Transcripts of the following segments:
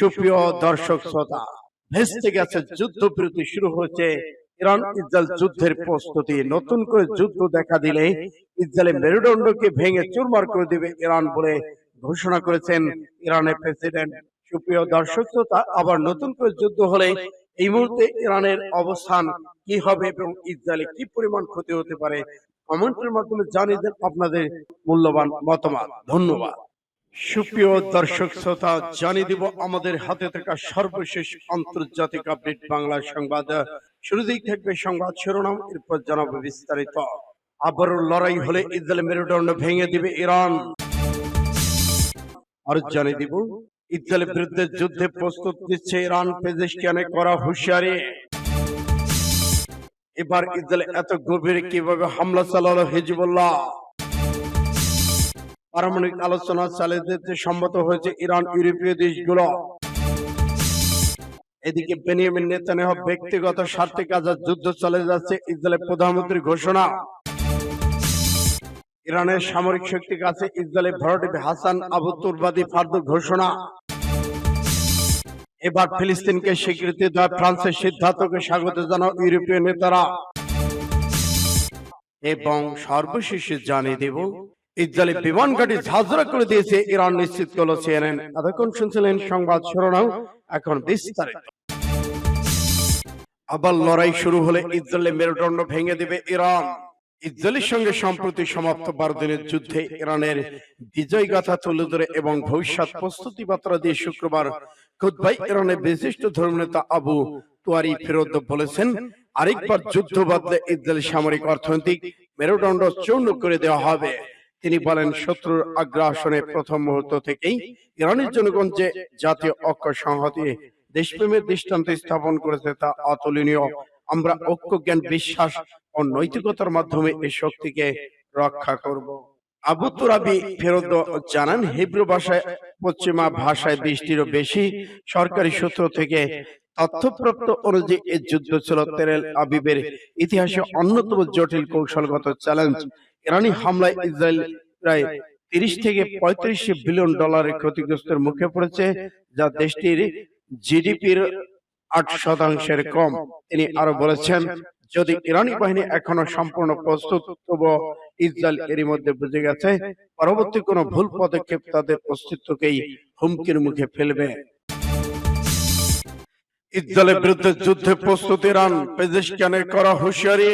সুপ্রিয় দর্শক শ্রোতা ভেস্তে গেছে যুদ্ধবিরতি শুরু হয়েছে। ইরান ইসরায়েল যুদ্ধের প্রস্তুতি নতুন করে যুদ্ধ দেখা দিলে ইসরায়েলের মেরুদণ্ডকে ভেঙে চুরমার করে দেবে ইরান বলে ঘোষণা করেছেন ইরানের প্রেসিডেন্ট। সুপ্রিয় দর্শক শ্রোতা আবার নতুন করে যুদ্ধ হলে এই মুহূর্তে ইরানের অবস্থান কি হবে এবং ইসরায়েলে কি পরিমাণ ক্ষতি হতে পারে? কমেন্টের মাধ্যমে জানিয়ে দেন আপনাদের মূল্যবান মতামত। ধন্যবাদ। সুপ্রিয় দর্শক শ্রোতা, জানিয়ে দিব আমাদের হাতে থাকা সর্বশেষ আন্তর্জাতিক আপডেট বাংলা সংবাদ। শুরুতেই থাকবে সংবাদ শিরোনাম, এরপর জানাব বিস্তারিত। আবারও লড়াই হলে ইসরায়েল মেরুদণ্ড ভেঙে দিবে ইরান। আর জানিয়ে দিব, ইসরায়েলের বিরুদ্ধে যুদ্ধে প্রস্তুত নিচ্ছে ইরান পেজেস্টিয়ানে করা হুঁশিয়ারি। এবার ইসরায়েল এত গভীরে কীভাবে হামলা চালালো হিজবুল্লাহ? পারমাণবিক আলোচনা চালিয়ে যেতে সম্মত হয়েছে ইরান, ইউরোপীয় দেশগুলো। এদিকে বেনিয়ামিন নেতানিয়াহু ব্যক্তিগত স্বার্থে গাজার যুদ্ধ চলে যাচ্ছে ইসরায়েলের প্রধানমন্ত্রীর ঘোষণা। ইরানের সামরিক শক্তি কাছে ইসরায়েলের ভরটিভ হাসান আবু তুরবাদি ফার্দ ঘোষণা। এবার ফিলিস্তিনকে স্বীকৃতি দেওয়া ফ্রান্সের সিদ্ধান্তকে স্বাগত জানাও ইউরোপীয় নেতারা। এবং সর্বশেষে জানিয়ে দেব ইসরায়েলি বিমান ঘাঁটি ঝাঁঝরা করে দিয়েছে ইরান, নিশ্চিত করল সিএনএন এতক্ষণ শুনছিলেন সংবাদ শিরোনাম, এখন বিস্তারিত। আবার লড়াই শুরু হলে ইসরায়েলের মেরুদণ্ড ভেঙে দেবে ইরান। ইসরায়েলের সঙ্গে সম্প্রতি সমাপ্ত বারো দিনের যুদ্ধে ইরানের বিজয় গাথা তুলে ধরে এবং ভবিষ্যৎ প্রস্তুতি বার্তা দিয়ে শুক্রবার খুদ্াই ইরানের বিশিষ্ট ধর্মনেতা আবু তুয়ারি ফেরত বলেছেন, আরেকবার যুদ্ধ বাদলে সামরিক অর্থনৈতিক মেরুদণ্ড চূর্ণ করে দেওয়া হবে। তিনি বলেন শত্রুর আগ্রাসনের প্রথম মুহূর্ত থেকেই ইরানের জনগণ যে জাতীয় ঐক্য সংহতি দেশপ্রেমের দৃষ্টান্ত স্থাপন করেছে তা অতুলনীয়। আমরা ঐক্য জ্ঞান বিশ্বাস ও নৈতিকতার মাধ্যমে এই শক্তিকে রক্ষা করব। আবু তুরাবি ফেরত জানান হিব্রু ভাষায় পশ্চিমা ভাষায় বেশি সরকারি সূত্র থেকে তথ্যপ্রাপ্ত অনুযায়ী এই যুদ্ধ ছিল তেরেল আবিবের ইতিহাসে অন্যতম জটিল কৌশলগত চ্যালেঞ্জ ইরানি হামলায় ইসরায়েল প্রায় তিরিশ থেকে পঁয়ত্রিশ বিলিয়ন ডলারের ক্ষতিগ্রস্তের মুখে পড়েছে, যা দেশটির জিডিপির আট শতাংশের কম। তিনি আরও বলেছেন, যদি ইরানি বাহিনী এখনও সম্পূর্ণ প্রস্তুত তবু ইসরায়েল এরই মধ্যে বুঝে গেছে, পরবর্তী কোনো ভুল পদক্ষেপ তাদের অস্তিত্বকেই হুমকির মুখে ফেলবে। ইসরায়েলের বিরুদ্ধে যুদ্ধে প্রস্তুত ইরান পেজেস্টানের করা হুঁশিয়ারি।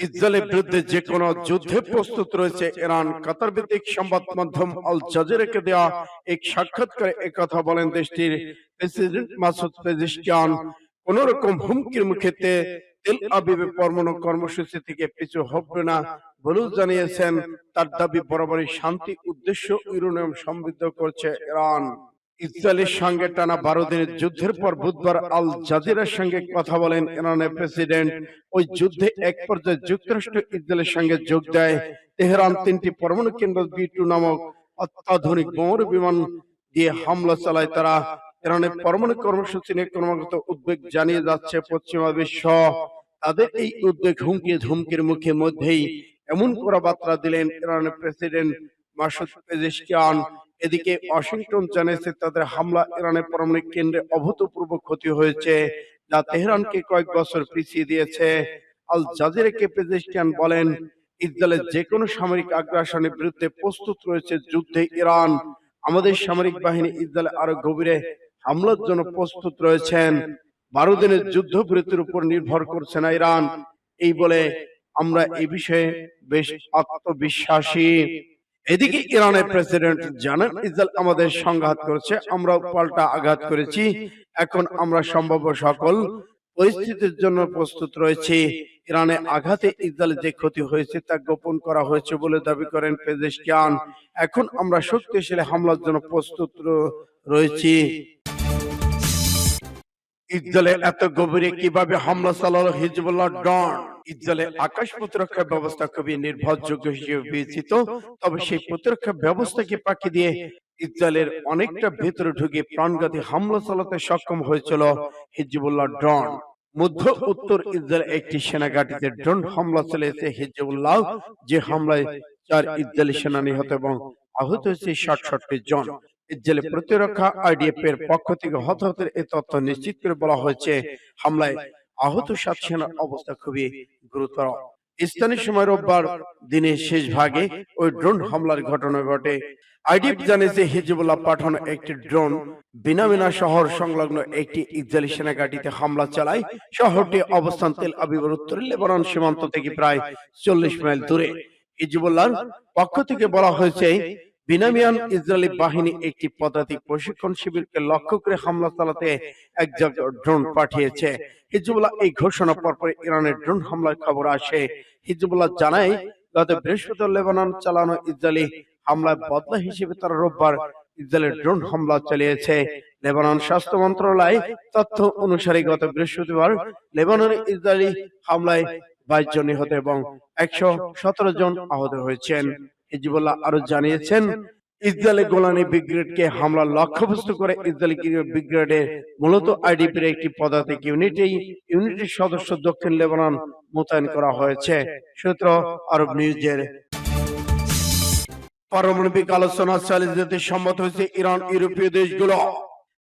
ইসরায়েলের বিরুদ্ধে যে কোনো যুদ্ধে প্রস্তুত রয়েছে ইরান। কাতার ভিত্তিক সংবাদ মাধ্যম আল জাজিরাকে দেওয়া এক সাক্ষাৎকারে একথা বলেন দেশটির প্রেসিডেন্ট মাসুদ পেজিস্টান কোন রকম হুমকির মুখে তে- তেল আবিবে পরমাণু কর্মসূচি থেকে পিছু হবে না বলেও জানিয়েছেন। তার দাবি বরাবরই শান্তি উদ্দেশ্য ইউরেনিয়াম সমৃদ্ধ করছে ইরান। ইসরায়েলের সঙ্গে টানা বারো দিনের যুদ্ধের পর বুধবার আল জাজিরার সঙ্গে কথা বলেন ইরানের প্রেসিডেন্ট। ওই যুদ্ধে এক পর্যায়ে যুক্তরাষ্ট্র ইসরায়েলের সঙ্গে যোগ দেয়। তেহরান তিনটি পরমাণু কেন্দ্র বি টু নামক অত্যাধুনিক বোমারু বিমান দিয়ে হামলা চালায় তারা। ইরানের পরমাণু কর্মসূচি নিয়ে ক্রমাগত উদ্বেগ জানিয়ে যাচ্ছে পশ্চিমা বিশ্ব। তাদের এই উদ্বেগ হুমকি ধুমকির মুখে মধ্যেই এমন করা বার্তা দিলেন ইরানের প্রেসিডেন্ট মাসুদ পেজিস্টিয়ান এদিকে ওয়াশিংটন জানিয়েছে তাদের হামলা ইরানের পারমাণবিক কেন্দ্রে অভূতপূর্ব ক্ষতি হয়েছে যা তেহরানকে কয়েক বছর পিছিয়ে দিয়েছে। আল জাজিরাকে পেজিস্টিয়ান বলেন ইসরায়েলের যে কোনো সামরিক আগ্রাসনের বিরুদ্ধে প্রস্তুত রয়েছে যুদ্ধে ইরান। আমাদের সামরিক বাহিনী ইসরায়েলে আরও গভীরে হামলার জন্য প্রস্তুত রয়েছেন। বারো দিনের যুদ্ধ বিরতির উপর নির্ভর করছে না ইরান। এই বলে আমরা এই বিষয়ে বেশ আত্মবিশ্বাসী। এদিকে ইরানের প্রেসিডেন্ট জানান ইসরায়েল আমাদের সংঘাত করেছে আমরা পাল্টা আঘাত করেছি এখন আমরা সম্ভাব্য সকল পরিস্থিতির জন্য প্রস্তুত রয়েছি। ইরানে আঘাতে ইসরায়েল যে ক্ষতি হয়েছে তা গোপন করা হয়েছে বলে দাবি করেন পেজেস্টিয়ান এখন আমরা শক্তিশালী হামলার জন্য প্রস্তুত রয়েছি। ইসরায়েলে এত গভীরে কীভাবে হামলা চালালো হিজবুল্লাহ ডন? ইসরায়েলে আকাশ প্রতিরক্ষা ব্যবস্থা খুবই নির্ভরযোগ্য হিসেবে বিবেচিত, তবে সেই প্রতিরক্ষা ব্যবস্থাকে পাকি দিয়ে ইসরায়েলের অনেকটা ভেতরে ঢুকে প্রাণঘাতী হামলা চালাতে সক্ষম হয়েছিল হিজবুল্লাহ ডন মধ্য উত্তর ইসরায়েল একটি সেনা ঘাঁটিতে ড্রোন হামলা চালিয়েছে হিজবুল্লাহ, যে হামলায় চার ইসরায়েলি সেনা নিহত এবং আহত হয়েছে ষাটষট্টি জন। ইসরায়েলের প্রতিরক্ষা আইডিএফ এর পক্ষ থেকে হতাহতের এই তথ্য নিশ্চিত করে বলা হয়েছে, হামলায় আহত সাত সেনার অবস্থা খুবই গুরুতর। স্থানীয় সময় রোববার দিনের শেষ ভাগে ওই ড্রোন হামলার ঘটনা ঘটে। জানিয়েছে হিজবুল্লাহ পাঠানো একটি ড্রোন বিনামিনা শহর সংলগ্ন একটি ইসরায়েলি সেনা ঘাঁটিতে হামলা চালায়। শহরটি অবস্থান তেল আবিবের উত্তরে লেবানন সীমান্ত থেকে প্রায় চল্লিশ মাইল দূরে। হিজবুল্লাহর পক্ষ থেকে বলা হয়েছে বিনামিয়ান ইসরায়েলি বাহিনী একটি পদাতিক প্রশিক্ষণ শিবিরকে লক্ষ্য করে হামলা চালাতে একজন ড্রোন পাঠিয়েছে। হিজবুল্লাহ এই ঘোষণা পরপর ইরানের ড্রোন হামলার খবর আসে। হিজবুল্লাহ জানায় গত বৃহস্পতিবার লেবানন চালানো ইসরায়েলি হামলায় বদলা হিসেবে তারা রোববার ইসরায়েলের ড্রোন হামলা চালিয়েছে। লেবানন স্বাস্থ্য মন্ত্রণালয় তথ্য অনুসারে গত বৃহস্পতিবার লেবাননে ইসরায়েলি হামলায় বাইশ জন নিহত এবং একশো সতেরো জন আহত হয়েছেন হিজবুল্লাহ আরও জানিয়েছেন, ইসরায়েলি গোলানি ব্রিগেডকে হামলা লক্ষ্যবস্তু করে ইসরায়েলি ব্রিগেডের মূলত আইডিপির একটি পদাতিক ইউনিটেই ইউনিটের সদস্য দক্ষিণ লেবানন মোতায়েন করা হয়েছে। সূত্র আরব নিউজের। পারমাণবিক আলোচনা চালিয়ে যেতে সম্মত হয়েছে ইরান ইউরোপীয় দেশগুলো।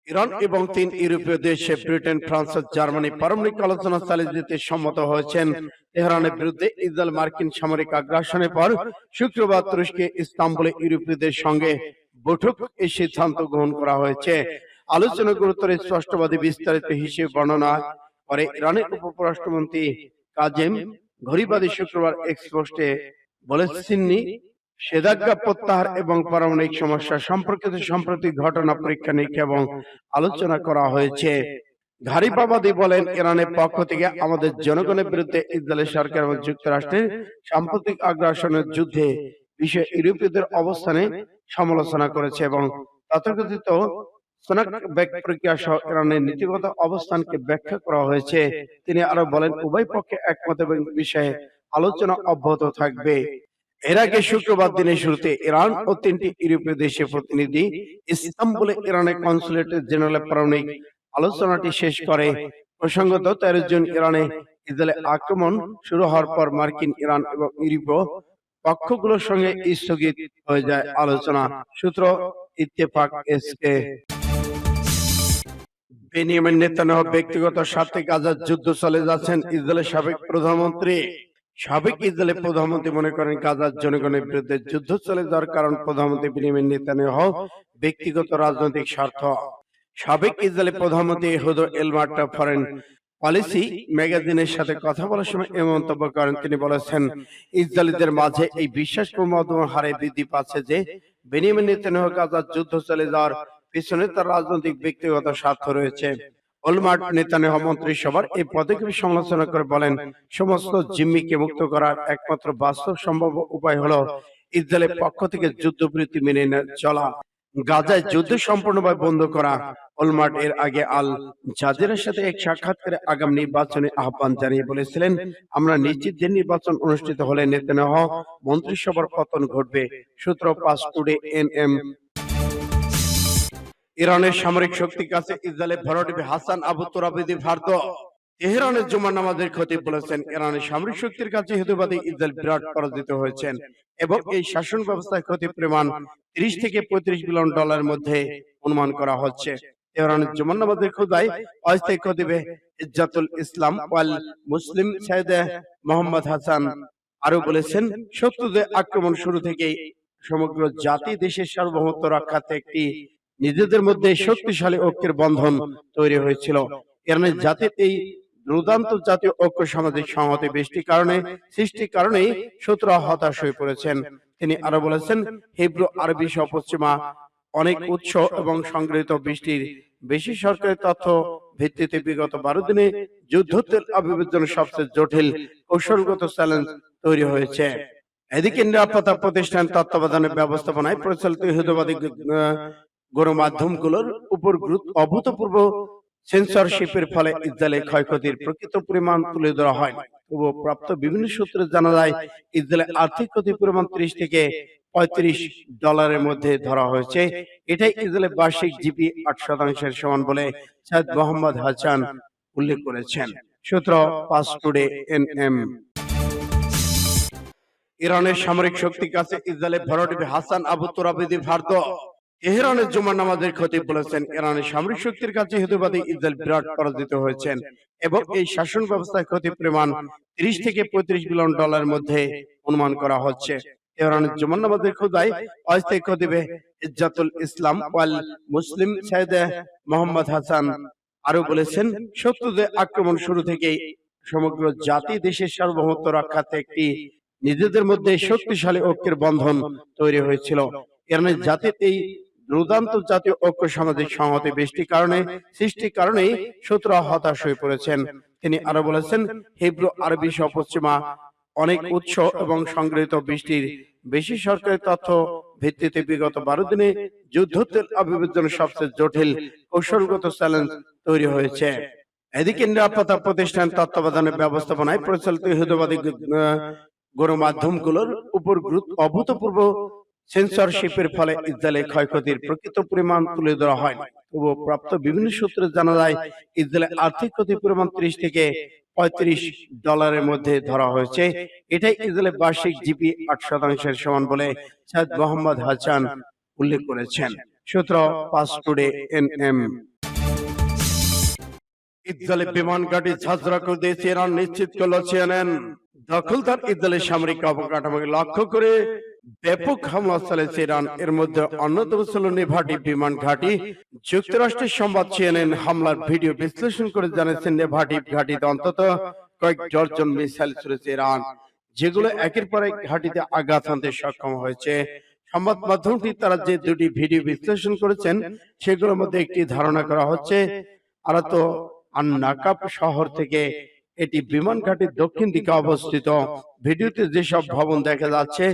ইরান এবং তিন ইউরোপীয় দেশে ব্রিটেন, ফ্রান্স ও জার্মানি পারমাণবিক আলোচনা চালিয়ে যেতে সম্মত হয়েছেন। তেহরানের বিরুদ্ধে ইসরায়েল মার্কিন সামরিক আগ্রাসনের পর শুক্রবার তুরস্কে ইস্তাম্বুলে ইউরোপীয়দের সঙ্গে বৈঠক এই সিদ্ধান্ত গ্রহণ করা হয়েছে। আলোচনা গুরুত্বের স্পষ্টবাদী বিস্তারিত হিসেবে বর্ণনা করে ইরানের উপপরাষ্ট্রমন্ত্রী কাজেম ঘড়িবাদী শুক্রবার এক্সপোস্টে বলেছেননি সেদাজ্ঞা প্রত্যাহার এবং পারমাণবিক সমস্যা সম্পর্কিত সাম্প্রতিক ঘটনা পরীক্ষা নিরীক্ষা এবং আলোচনা করা হয়েছে। ঘারিবাবাদী বলেন, ইরানের পক্ষ থেকে আমাদের জনগণের বিরুদ্ধে ইসরায়েলের সরকার এবং যুক্তরাষ্ট্রের সাম্প্রতিক আগ্রাসনের যুদ্ধে বিষয়ে ইউরোপীয়দের অবস্থানে সমালোচনা করেছে এবং তথাকথিত প্রক্রিয়া সহ ইরানের নীতিগত অবস্থানকে ব্যাখ্যা করা হয়েছে। তিনি আরও বলেন, উভয় পক্ষে একমত এবং বিষয়ে আলোচনা অব্যাহত থাকবে। এর আগে শুক্রবার দিনের শুরুতে ইরান ও তিনটি ইউরোপীয় দেশের প্রতিনিধি ইস্তাম্বুলে ইরানের কনসুলেট জেনারেল পারমাণবিক আলোচনাটি শেষ করে প্রসঙ্গত তেরো জুন ইরানে ইসরায়েলে আক্রমণ শুরু হওয়ার পর মার্কিন ইরান এবং ইউরোপীয় পক্ষগুলোর সঙ্গে স্থগিত হয়ে যায় আলোচনা সূত্র ইত্তেফাক এসকে। বেনিয়ামিন নেতানিয়াহু ব্যক্তিগত স্বার্থে গাজার যুদ্ধ চলে যাচ্ছেন ইসরায়েলের সাবেক প্রধানমন্ত্রী। সাবেক ইসরায়েলের প্রধানমন্ত্রী মনে করেন গাজার জনগণের বিরুদ্ধে যুদ্ধ চলে যাওয়ার কারণ প্রধানমন্ত্রী বেনিয়ামিন নেতানিয়াহু ব্যক্তিগত রাজনৈতিক স্বার্থ। সাবেক ইসরায়েলের প্রধানমন্ত্রী হুদো এলমার্টা ফরেন পলিসি ম্যাগাজিনের সাথে কথা বলার সময় এ মন্তব্য করেন। তিনি বলেছেন ইসরায়েলিদের মাঝে এই বিশ্বাস ক্রমবর্ধমান হারে বৃদ্ধি পাচ্ছে যে বেনিয়ামিন নেতানিয়াহু গাজার যুদ্ধ চলে যাওয়ার পিছনে তার রাজনৈতিক ব্যক্তিগত স্বার্থ রয়েছে। ওলমার্ট নেতানিয়াহু মন্ত্রিসভার এই পদক্ষেপ সমালোচনা করে বলেন, সমস্ত জিম্মিকে মুক্ত করার একমাত্র বাস্তব সম্ভব উপায় হলো ইসরায়েলের পক্ষ থেকে যুদ্ধবিরতি মেনে চলা, গাজায় যুদ্ধ সম্পূর্ণভাবে বন্ধ করা। ওলমার্ট এর আগে আল জাজিরার সাথে এক সাক্ষাৎকারে আগাম নির্বাচনে আহ্বান জানিয়ে বলেছিলেন, আমরা নিশ্চিত যে নির্বাচন অনুষ্ঠিত হলে নেতা নেতানিয়াহু মন্ত্রিসভার পতন ঘটবে। সূত্র পাস টুডে এন এম ইরানের সামরিক শক্তির কাছে ইসরায়েলের ভরডিবি হাসান আবু তোরাবিদি ভারত। তেহরানের জুমার নামাজের ক্ষতি বলেছেন ইরানের সামরিক শক্তির কাছে হেতুবাদী ইসরায়েল বিরাট পরাজিত হয়েছেন এবং এই শাসন ব্যবস্থায় ক্ষতির পরিমাণ তিরিশ থেকে পঁয়ত্রিশ বিলিয়ন ডলারের মধ্যে অনুমান করা হচ্ছে। তেহরানের জুমার নামাজের অস্থায়ী ইসলাম ওয়াল মুসলিম মোহাম্মদ হাসান। আরও বলেছেন শত্রুদের আক্রমণ শুরু থেকেই সমগ্র জাতি দেশের সার্বভৌমত্ব রক্ষার্থে একটি নিজেদের মধ্যে শক্তিশালী ঐক্যের বন্ধন তৈরি হয়েছিল। ইরানের জাতির এই দুর্দান্ত জাতীয় ঐক্য সামাজিক সংহতি বৃষ্টির কারণে সৃষ্টির কারণেই শত্রুরা হতাশ হয়ে পড়েছেন। তিনি আরও বলেছেন হিব্রু আরবি সহ পশ্চিমা অনেক উৎস এবং সংগৃহীত বৃষ্টির বেশি সরকারি তথ্য ভিত্তিতে বিগত বারো দিনে যুদ্ধ তেল আবিবের সবচেয়ে জটিল কৌশলগত চ্যালেঞ্জ তৈরি হয়েছে। এদিকে নিরাপত্তা প্রতিষ্ঠান তত্ত্বাবধানের ব্যবস্থাপনায় পরিচালিত আহ, গণমাধ্যমগুলোর উপর অভূতপূর্ব সেন্সরশিপের ফলে ইসরায়েলের ক্ষয়ক্ষতির প্রকৃত পরিমাণ তুলে ধরা হয়। তবুও প্রাপ্ত বিভিন্ন সূত্রে জানা যায়, ইসরায়েলের আর্থিক ক্ষতির পরিমাণ ত্রিশ থেকে পঁয়ত্রিশ ডলারের মধ্যে ধরা হয়েছে। এটাই ইসরায়েলের বার্ষিক জিপি আট শতাংশের সমান বলে সৈয়দ মোহাম্মদ হাসান উল্লেখ করেছেন। সূত্র পাস টুডে এন এম ইরানের সামরিক শক্তির কাছে ইসরায়েলের ভরডিবি হাসান আবু তোরাবিদি ভারত। তেহরানের জুমার নামাজের খতিব বলেছেন ইরানের সামরিক শক্তির কাছে হেতুবাদী ইসরায়েল বিরাট পরাজিত হয়েছেন। এবং এই শাসন ব্যবস্থায় ক্ষতির পরিমাণ তিরিশ থেকে পঁয়ত্রিশ বিলিয়ন ডলারের মধ্যে অনুমান করা হচ্ছে। তেহরানের জুমার নামাজের খোদায় অস্থায়ী খতিবে ইজ্জাতুল ইসলাম ওয়াল মুসলিম সাইদে মোহাম্মদ হাসান। আরও বলেছেন শত্রুদের আক্রমণ শুরু থেকেই সমগ্র জাতি দেশের সার্বভৌমত্ব রক্ষার্থে একটি নিজেদের মধ্যে শক্তিশালী ঐক্যের বন্ধন তৈরি হয়েছিল ইরানের জাতির এই দুর্দান্ত জাতীয় ঐক্য সামাজিক সংহতি বৃষ্টির কারণে, সৃষ্টির কারণেই শত্রুরা হতাশ হয়ে পড়েছেন। তিনি আরও বলেছেন, হিব্রু আরবি সহ পশ্চিমা অনেক উৎস এবং সংগৃহীত বৃষ্টির বেশি সরকারি তথ্য ভিত্তিতে বিগত বারো দিনে যুদ্ধের অভিযোজনের সবচেয়ে জটিল কৌশলগত চ্যালেঞ্জ তৈরি হয়েছে। এদিকে নিরাপত্তা প্রতিষ্ঠান তত্ত্বাবধানের ব্যবস্থাপনায় পরিচালিত ইহুদবাদী গণমাধ্যমগুলোর উপর অভূতপূর্ব সেন্সরশিপের ফলে ইসরায়েলের ক্ষয়ক্ষতির প্রকৃত পরিমাণ তুলে ধরা হয়। তবুও প্রাপ্ত বিভিন্ন সূত্রে জানা যায় ইসরায়েলের আর্থিক ক্ষতির পরিমাণ ত্রিশ থেকে পঁয়ত্রিশ ডলারের মধ্যে ধরা হয়েছে। এটাই ইসরায়েলের বার্ষিক জিপি আট শতাংশের সমান বলে সৈয়দ মোহাম্মদ হাসান উল্লেখ করেছেন। সূত্র পাস টুডে এন এম ইসরায়েলের বিমান ঘাঁটি ঝাঁঝরা করে দিয়েছে ইরান নিশ্চিত করল সিএনএন। দখলদার ইসরায়েলের সামরিক অবকাঠামোকে লক্ষ্য করে ব্যাপক হামলা চালিয়েছে ইরান। এর মধ্যে অন্যতম ছিল নেভাটি বিমান ঘাঁটি। যুক্তরাষ্ট্রের সংবাদ সিএনএন হামলার ভিডিও বিশ্লেষণ করে জানিয়েছেন নেভাটি ঘাঁটিতে অন্তত কয়েক ডজন মিসাইল ছুড়েছে ইরান, যেগুলো একের পর এক ঘাঁটিতে আঘাত হানতে সক্ষম হয়েছে। সংবাদ মাধ্যমটি তারা যে দুটি ভিডিও বিশ্লেষণ করেছেন, সেগুলোর মধ্যে একটি ধারণা করা হচ্ছে আর নাকাব শহর থেকে এটি বিমান ঘাটির দক্ষিণ দিকে অবস্থিত। ভিডিওতে যেসব ভবন দেখা যাচ্ছে,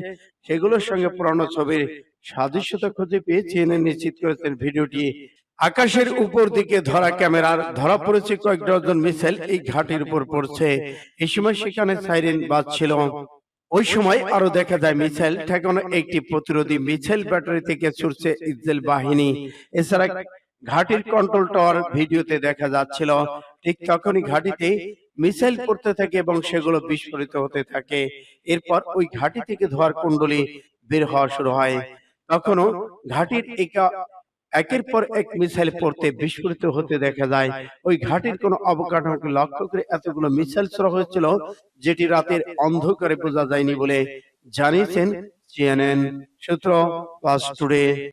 সেগুলোর সঙ্গে পুরানো ছবির সাদৃশ্যতা খুঁজে পেয়ে চিনে নিশ্চিত করেছেন ভিডিওটি। আকাশের উপর দিকে ধরা ক্যামেরার, ধরা পড়েছে কয়েক ডজন মিসাইল এই ঘাটির উপর পড়ছে। এই সময় সেখানে সাইরেন বাজছিল। ওই সময় আরও দেখা যায় মিসাইল ঠেকানো একটি প্রতিরোধী মিসাইল ব্যাটারি থেকে ছুটছে ইসরায়েল বাহিনী। এছাড়া ঘাটির কন্ট্রোল টাওয়ার ভিডিওতে দেখা যাচ্ছিল। ঠিক তখনই ঘাটিতে মিসাইল পড়তে থাকে এবং সেগুলো বিস্ফোরিত হতে থাকে। এরপর ওই ঘাটি থেকে ধোয়ার কুণ্ডলি বের হওয়া শুরু হয়। তখনও ঘাটির একা একের পর এক মিসাইল পড়তে বিস্ফোরিত হতে দেখা যায়। ওই ঘাটির কোনো অবকাঠামোকে লক্ষ্য করে এতগুলো মিসাইল ছোড়া হয়েছিল যেটি রাতের অন্ধকারে বোঝা যায়নি বলে জানিয়েছেন সিএনএন সূত্র পাস টুডে